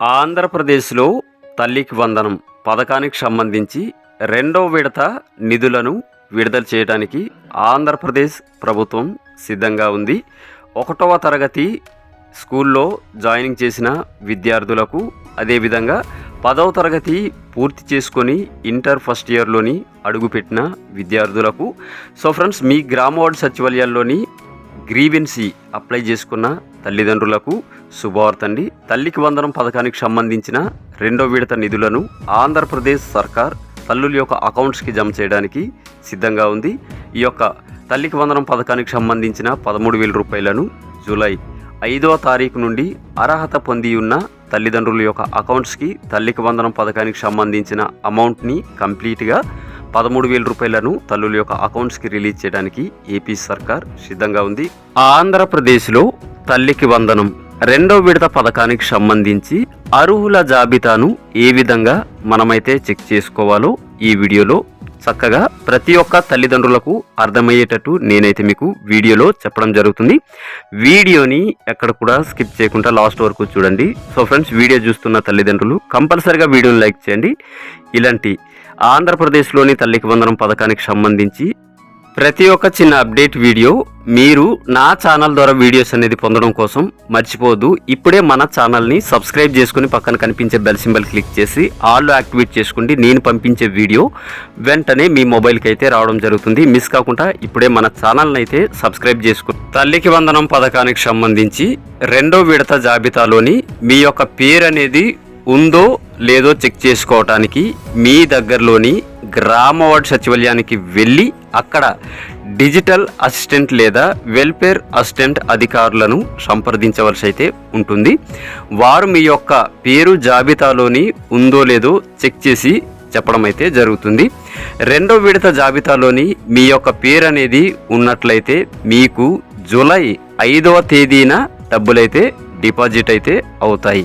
ఆంధ్రప్రదేశ్లో తల్లికి వందనం పథకానికి సంబంధించి రెండో విడత నిధులను విడుదల చేయడానికి ఆంధ్రప్రదేశ్ ప్రభుత్వం సిద్ధంగా ఉంది. ఒకటవ తరగతి స్కూల్లో జాయినింగ్ చేసిన విద్యార్థులకు అదేవిధంగా పదవ తరగతి పూర్తి చేసుకొని ఇంటర్ ఫస్ట్ ఇయర్లోని అడుగుపెట్టిన విద్యార్థులకు సో ఫ్రెండ్స్ మీ గ్రామ వార్డు సచివాలయాల్లోని గ్రీవెన్సీ అప్లై చేసుకున్న తల్లిదండ్రులకు శుభవార్త అండి తల్లికి వందనం పథకానికి సంబంధించిన రెండో విడత నిధులను ఆంధ్రప్రదేశ్ సర్కార్ తల్లుల యొక్క అకౌంట్స్కి జమ చేయడానికి సిద్ధంగా ఉంది. ఈ యొక్క తల్లికి వందనం పథకానికి సంబంధించిన పదమూడు వేల రూపాయలను జూలై ఐదవ తారీఖు నుండి అర్హత పొంది ఉన్న తల్లిదండ్రుల యొక్క అకౌంట్స్కి తల్లికి వందనం పథకానికి సంబంధించిన అమౌంట్ని కంప్లీట్గా పదమూడు వేల రూపాయలను తల్లుల యొక్క అకౌంట్స్కి రిలీజ్ చేయడానికి ఏపీ సర్కార్ సిద్ధంగా ఉంది. ఆంధ్రప్రదేశ్లో తల్లికి వందనం రెండో విడత పథకానికి సంబంధించి అర్హుల జాబితాను ఏ విధంగా మనమైతే చెక్ చేసుకోవాలో ఈ వీడియోలో చక్కగా ప్రతి ఒక్క తల్లిదండ్రులకు అర్థమయ్యేటట్టు నేనైతే మీకు వీడియోలో చెప్పడం జరుగుతుంది. వీడియోని ఎక్కడ కూడా స్కిప్ చేయకుండా లాస్ట్ వరకు చూడండి. సో ఫ్రెండ్స్ వీడియో చూస్తున్న తల్లిదండ్రులు కంపల్సరిగా వీడియోని లైక్ చేయండి. ఇలాంటి ఆంధ్రప్రదేశ్లోని తల్లికి వందనం పథకానికి సంబంధించి ప్రతి ఒక్క చిన్న అప్డేట్ వీడియో మీరు నా ఛానల్ ద్వారా వీడియోస్ అనేది పొందడం కోసం మర్చిపోదు ఇప్పుడే మన ఛానల్ని సబ్స్క్రైబ్ చేసుకుని పక్కన కనిపించే బెల్ సింబల్ క్లిక్ చేసి ఆల్ యాక్టివేట్ చేసుకుంటే నేను పంపించే వీడియో వెంటనే మీ మొబైల్కి అయితే రావడం జరుగుతుంది. మిస్ కాకుండా ఇప్పుడే మన ఛానల్ని అయితే సబ్స్క్రైబ్ చేసుకుని తల్లికి వందనం పథకానికి సంబంధించి రెండో విడత జాబితాలోని మీ యొక్క పేరు అనేది ఉందో లేదో చెక్ చేసుకోవటానికి మీ దగ్గరలోని గ్రామ వార్డు సచివాలయానికి వెళ్ళి అక్కడ డిజిటల్ అసిస్టెంట్ లేదా వెల్ఫేర్ అసిస్టెంట్ అధికారులను సంప్రదించవలసి అయితే ఉంటుంది. వారు మీ యొక్క పేరు జాబితాలోని ఉందో లేదో చెక్ చేసి చెప్పడం అయితే జరుగుతుంది. రెండో విడత జాబితాలోని మీ యొక్క పేరు అనేది ఉన్నట్లయితే మీకు జూలై ఐదవ తేదీన డబ్బులైతే డిపాజిట్ అయితే అవుతాయి.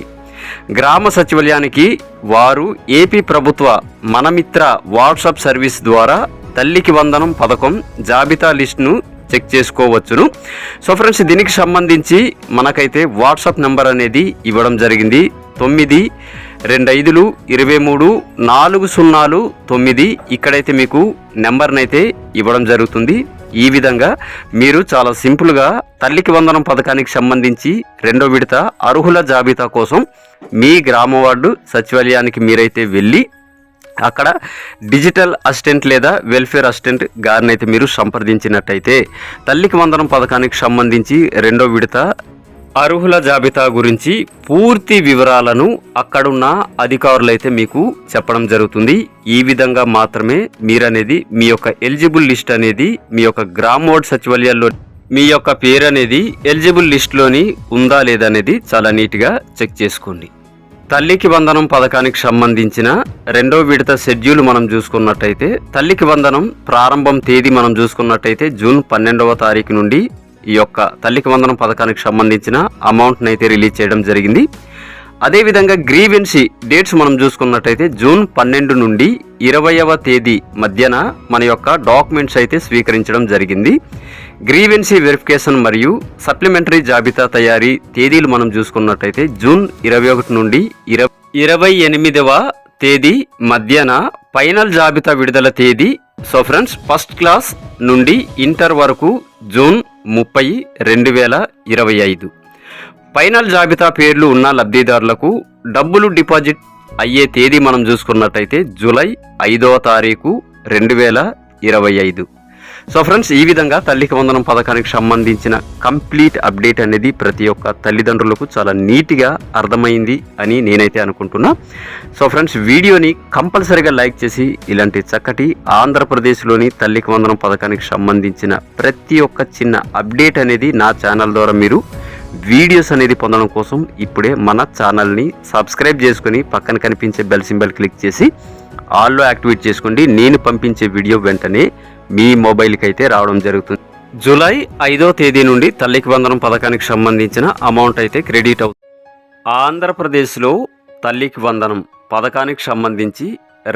గ్రామ సచివాలయానికి వారు ఏపీ ప్రభుత్వ మనమిత్ర వాట్సాప్ సర్వీస్ ద్వారా తల్లికి వందనం పథకం జాబితా లిస్ట్ను చెక్ చేసుకోవచ్చును. సో ఫ్రెండ్స్ దీనికి సంబంధించి మనకైతే వాట్సాప్ నెంబర్ అనేది ఇవ్వడం జరిగింది. తొమ్మిది రెండు ఐదులు ఇరవై మూడు నాలుగు సున్నాలు తొమ్మిది. ఇక్కడైతే మీకు నెంబర్నైతే ఇవ్వడం జరుగుతుంది. ఈ విధంగా మీరు చాలా సింపుల్గా తల్లికి వందనం పథకానికి సంబంధించి రెండో విడత అర్హుల జాబితా కోసం మీ గ్రామ వార్డు సచివాలయానికి మీరైతే వెళ్ళి అక్కడ డిజిటల్ అసిస్టెంట్ లేదా వెల్ఫేర్ అసిస్టెంట్ గారిని అయితే మీరు సంప్రదించినట్టయితే తల్లికి వందనం పథకానికి సంబంధించి రెండో విడత అర్హుల జాబితా గురించి పూర్తి వివరాలను అక్కడున్న అధికారులైతే మీకు చెప్పడం జరుగుతుంది. ఈ విధంగా మాత్రమే మీరనేది మీ యొక్క ఎలిజిబుల్ లిస్ట్ అనేది మీ యొక్క గ్రామోడ్ వార్డ్ సచివాలయాల్లో మీ యొక్క పేరు అనేది ఎలిజిబుల్ లిస్ట్లోని ఉందా లేదా అనేది చాలా నీట్గా చెక్ చేసుకోండి. తల్లికి వందనం పథకానికి సంబంధించిన రెండో విడత షెడ్యూల్ మనం చూసుకున్నట్టయితే తల్లికి వందనం ప్రారంభం తేదీ మనం చూసుకున్నట్టయితే జూన్ పన్నెండవ తారీఖు నుండి ఈ యొక్క తల్లికి వందనం పథకానికి సంబంధించిన అమౌంట్ని అయితే రిలీజ్ చేయడం జరిగింది. అదేవిధంగా గ్రీవెన్సీ డేట్స్ మనం చూసుకున్నట్టయితే జూన్ పన్నెండు నుండి ఇరవయవ తేదీ మధ్యన మన యొక్క డాక్యుమెంట్స్ అయితే స్వీకరించడం జరిగింది. గ్రీవెన్సీ వెరిఫికేషన్ మరియు సప్లిమెంటరీ జాబితా తయారీ తేదీలు మనం చూసుకున్నట్టయితే జూన్ ఇరవై ఒకటి నుండి ఇరవై ఇరవై ఎనిమిదవ తేదీ మధ్యన ఫైనల్ జాబితా విడుదల తేదీ. సో ఫ్రెండ్స్ ఫస్ట్ క్లాస్ నుండి ఇంటర్ వరకు జూన్ ముప్పై రెండు వేల ఇరవై ఐదు. ఫైనల్ జాబితా పేర్లు ఉన్న లబ్ధిదారులకు డబ్బులు డిపాజిట్ అయ్యే తేదీ మనం చూసుకున్నట్టయితే జూలై ఐదవ తారీఖు రెండు వేల ఇరవై ఐదు. సో ఫ్రెండ్స్ ఈ విధంగా తల్లికి వందనం పథకానికి సంబంధించిన కంప్లీట్ అప్డేట్ అనేది ప్రతి ఒక్క తల్లిదండ్రులకు చాలా నీట్గా అర్థమైంది అని నేనైతే అనుకుంటున్నా. సో ఫ్రెండ్స్ వీడియోని కంపల్సరీగా లైక్ చేసి ఇలాంటి చక్కటి ఆంధ్రప్రదేశ్లోని తల్లికి వందనం పథకానికి సంబంధించిన ప్రతి ఒక్క చిన్న అప్డేట్ అనేది నా ఛానల్ ద్వారా మీరు వీడియోస్ అనేది పొందడం కోసం ఇప్పుడే మన ఛానల్ని సబ్స్క్రైబ్ చేసుకుని పక్కన కనిపించే బెల్ సింబల్ క్లిక్ చేసి ఆల్లో యాక్టివేట్ చేసుకోండి. నేను పంపించే వీడియో వెంటనే మీ మొబైల్కి అయితే రావడం జరుగుతుంది. జూలై ఐదో తేదీ నుండి తల్లికి వందనం పథకానికి సంబంధించిన అమౌంట్ అయితే క్రెడిట్ అవుతుంది ఆంధ్రప్రదేశ్లో తల్లికి వందనం పథకానికి సంబంధించి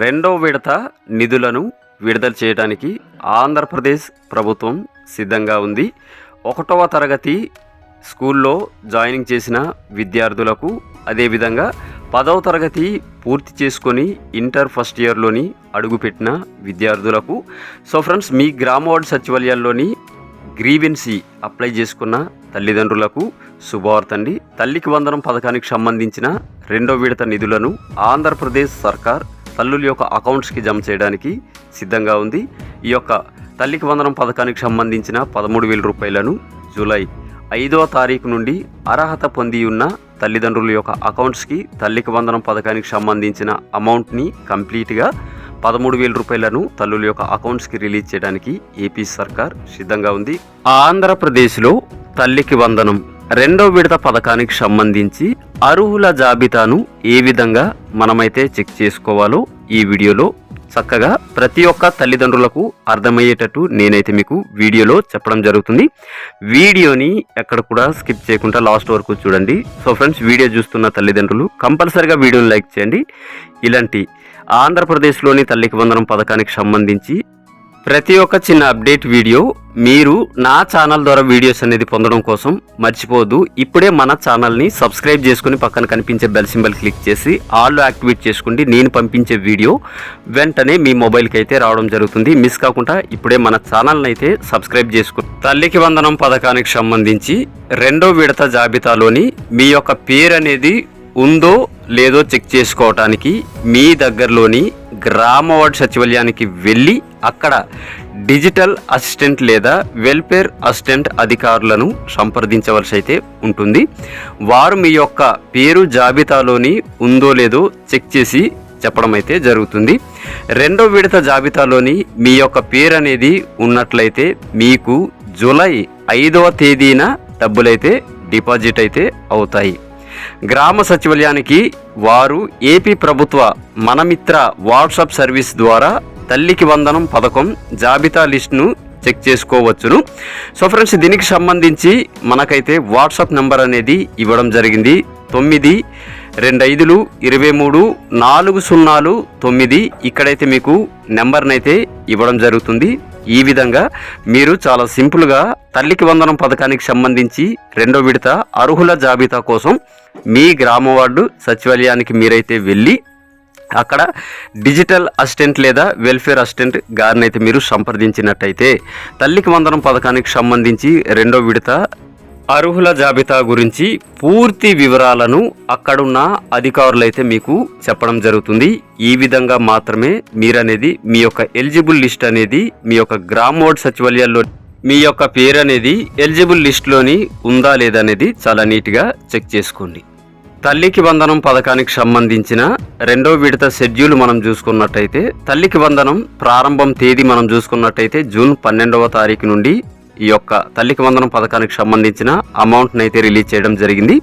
రెండో విడత నిధులను విడుదల చేయడానికి ఆంధ్రప్రదేశ్ ప్రభుత్వం సిద్ధంగా ఉంది. ఒకటవ తరగతి స్కూల్లో జాయినింగ్ చేసిన విద్యార్థులకు అదేవిధంగా పదవ తరగతి పూర్తి చేసుకొని ఇంటర్ ఫస్ట్ ఇయర్లోని అడుగుపెట్టిన విద్యార్థులకు సో ఫ్రెండ్స్ మీ గ్రామ వార్డు సచివాలయాల్లోని గ్రీవెన్సీ అప్లై చేసుకున్న తల్లిదండ్రులకు శుభవార్త అండి తల్లికి వందనం పథకానికి సంబంధించిన రెండో విడత నిధులను ఆంధ్రప్రదేశ్ సర్కార్ తల్లుల యొక్క అకౌంట్స్కి జమ చేయడానికి సిద్ధంగా ఉంది. ఈ యొక్క తల్లికి వందనం పథకానికి సంబంధించిన పదమూడు వేల రూపాయలను జూలై ఐదవ తారీఖు నుండి అర్హత పొంది ఉన్న తల్లిదండ్రుల యొక్క అకౌంట్స్కి తల్లికి వందనం పథకానికి సంబంధించిన అమౌంట్ని కంప్లీట్గా పదమూడు వేల రూపాయలను తల్లుల యొక్క అకౌంట్స్కి రిలీజ్ చేయడానికి ఏపీ సర్కార్ సిద్ధంగా ఉంది. ఆంధ్రప్రదేశ్లో తల్లికి వందనం రెండో విడత పథకానికి సంబంధించి అర్హుల జాబితాను ఏ విధంగా మనమైతే చెక్ చేసుకోవాలో ఈ వీడియోలో చక్కగా ప్రతి ఒక్క తల్లిదండ్రులకు అర్థమయ్యేటట్టు నేనైతే మీకు వీడియోలో చెప్పడం జరుగుతుంది. వీడియోని ఎక్కడ కూడా స్కిప్ చేయకుండా లాస్ట్ వరకు చూడండి. సో ఫ్రెండ్స్ వీడియో చూస్తున్న తల్లిదండ్రులు కంపల్సరిగా వీడియోని లైక్ చేయండి. ఇలాంటి ఆంధ్రప్రదేశ్లోని తల్లికి వందనం పథకానికి సంబంధించి ప్రతి ఒక్క చిన్న అప్డేట్ వీడియో మీరు నా ఛానల్ ద్వారా వీడియోస్ అనేది పొందడం కోసం మర్చిపోదు ఇప్పుడే మన ఛానల్ని సబ్స్క్రైబ్ చేసుకుని పక్కన కనిపించే బెల్ సింబల్ క్లిక్ చేసి ఆల్ యాక్టివేట్ చేసుకోండి నేను పంపించే వీడియో వెంటనే మీ మొబైల్కి అయితే రావడం జరుగుతుంది. మిస్ కాకుండా ఇప్పుడే మన ఛానల్ని అయితే సబ్స్క్రైబ్ చేసుకుని తల్లికి వందనం పథకానికి సంబంధించి రెండో విడత జాబితాలోని మీ యొక్క పేరు అనేది ఉందో లేదో చెక్ చేసుకోవటానికి మీ దగ్గరలోని గ్రామ వార్డు సచివాలయానికి వెళ్ళి అక్కడ డిజిటల్ అసిస్టెంట్ లేదా వెల్ఫేర్ అసిస్టెంట్ అధికారులను సంప్రదించవలసి అయితే ఉంటుంది. వారు మీ యొక్క పేరు జాబితాలోని ఉందో లేదో చెక్ చేసి చెప్పడం అయితే జరుగుతుంది. రెండో విడత జాబితాలోని మీ యొక్క పేరు అనేది ఉన్నట్లయితే మీకు జూలై ఐదవ తేదీన డబ్బులైతే డిపాజిట్ అయితే అవుతాయి. గ్రామ సచివాలయానికి వారు ఏపీ ప్రభుత్వ మనమిత్ర వాట్సాప్ సర్వీస్ ద్వారా తల్లికి వందనం పథకం జాబితా లిస్టును చెక్ చేసుకోవచ్చును. సో ఫ్రెండ్స్ దీనికి సంబంధించి మనకైతే వాట్సాప్ నెంబర్ అనేది ఇవ్వడం జరిగింది. తొమ్మిది రెండు ఐదులు ఇరవై మూడు నాలుగు సున్నాలు తొమ్మిది. ఇక్కడైతే మీకు నెంబర్నైతే ఇవ్వడం జరుగుతుంది. ఈ విధంగా మీరు చాలా సింపుల్గా తల్లికి వందనం పథకానికి సంబంధించి రెండో విడత అర్హుల జాబితా కోసం మీ గ్రామ వార్డు సచివాలయానికి మీరైతే వెళ్ళి అక్కడ డిజిటల్ అసిస్టెంట్ లేదా వెల్ఫేర్ అసిస్టెంట్ గారిని అయితే మీరు సంప్రదించినట్టయితే తల్లికి వందనం పథకానికి సంబంధించి రెండో విడత అర్హుల జాబితా గురించి పూర్తి వివరాలను అక్కడున్న అధికారులైతే మీకు చెప్పడం జరుగుతుంది. ఈ విధంగా మాత్రమే మీరనేది మీ యొక్క ఎలిజిబుల్ లిస్ట్ అనేది మీ యొక్క గ్రామోడ్ సచివాలయాల్లో మీ యొక్క పేరు అనేది ఎలిజిబుల్ లిస్ట్లోని ఉందా లేదా అనేది చాలా నీట్గా చెక్ చేసుకోండి. తల్లికి వందనం పథకానికి సంబంధించిన రెండో విడత షెడ్యూల్ మనం చూసుకున్నట్టయితే తల్లికి వందనం ప్రారంభం తేదీ మనం చూసుకున్నట్టయితే జూన్ పన్నెండవ తారీఖు నుండి ఈ యొక్క తల్లికి వందనం పథకానికి సంబంధించిన అమౌంట్ని అయితే రిలీజ్ చేయడం జరిగింది.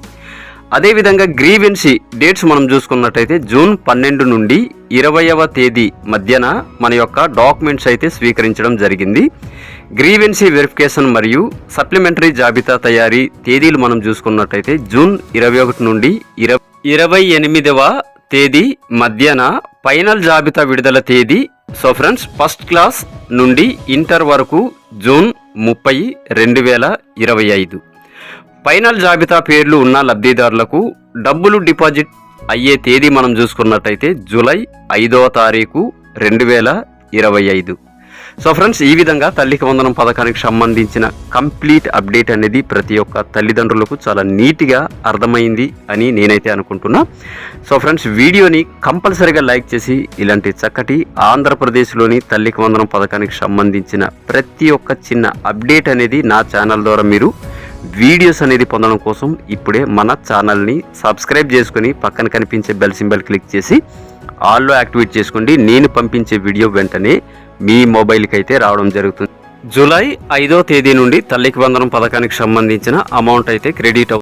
అదేవిధంగా గ్రీవెన్సీ డేట్స్ మనం చూసుకున్నట్టయితే జూన్ పన్నెండు నుండి ఇరవయవ తేదీ మధ్యన మన యొక్క డాక్యుమెంట్స్ అయితే స్వీకరించడం జరిగింది. గ్రీవెన్సీ వెరిఫికేషన్ మరియు సప్లిమెంటరీ జాబితా తయారీ తేదీలు మనం చూసుకున్నట్టయితే జూన్ ఇరవై ఒకటి నుండి ఇరవై ఇరవై ఎనిమిదవ తేదీ మధ్యన ఫైనల్ జాబితా విడుదల తేదీ. సో ఫ్రెండ్స్ ఫస్ట్ క్లాస్ నుండి ఇంటర్ వరకు జూన్ ముప్పై రెండు వేల ఇరవై ఐదు. ఫైనల్ జాబితా పేర్లు ఉన్న లబ్ధిదారులకు డబ్బులు డిపాజిట్ అయ్యే తేదీ మనం చూసుకున్నట్టయితే జూలై ఐదవ తారీఖు రెండు వేల ఇరవై ఐదు. సో ఫ్రెండ్స్ ఈ విధంగా తల్లికి వందనం పథకానికి సంబంధించిన కంప్లీట్ అప్డేట్ అనేది ప్రతి ఒక్క తల్లిదండ్రులకు చాలా నీట్గా అర్థమైంది అని నేనైతే అనుకుంటున్నా. సో ఫ్రెండ్స్ వీడియోని కంపల్సరీగా లైక్ చేసి ఇలాంటి చక్కటి ఆంధ్రప్రదేశ్లోని తల్లికి వందనం పథకానికి సంబంధించిన ప్రతి ఒక్క చిన్న అప్డేట్ అనేది నా ఛానల్ ద్వారా మీరు వీడియోస్ అనేది పొందడం కోసం ఇప్పుడే మన ఛానల్ని సబ్స్క్రైబ్ చేసుకొని పక్కన కనిపించే బెల్ సింబల్ క్లిక్ చేసి ఆల్లో యాక్టివేట్ చేసుకోండి. నేను పంపించే వీడియో వెంటనే మీ మొబైల్కి అయితే రావడం జరుగుతుంది. జూలై ఐదో తేదీ నుండి తల్లికి వందనం పథకానికి సంబంధించిన అమౌంట్ అయితే క్రెడిట్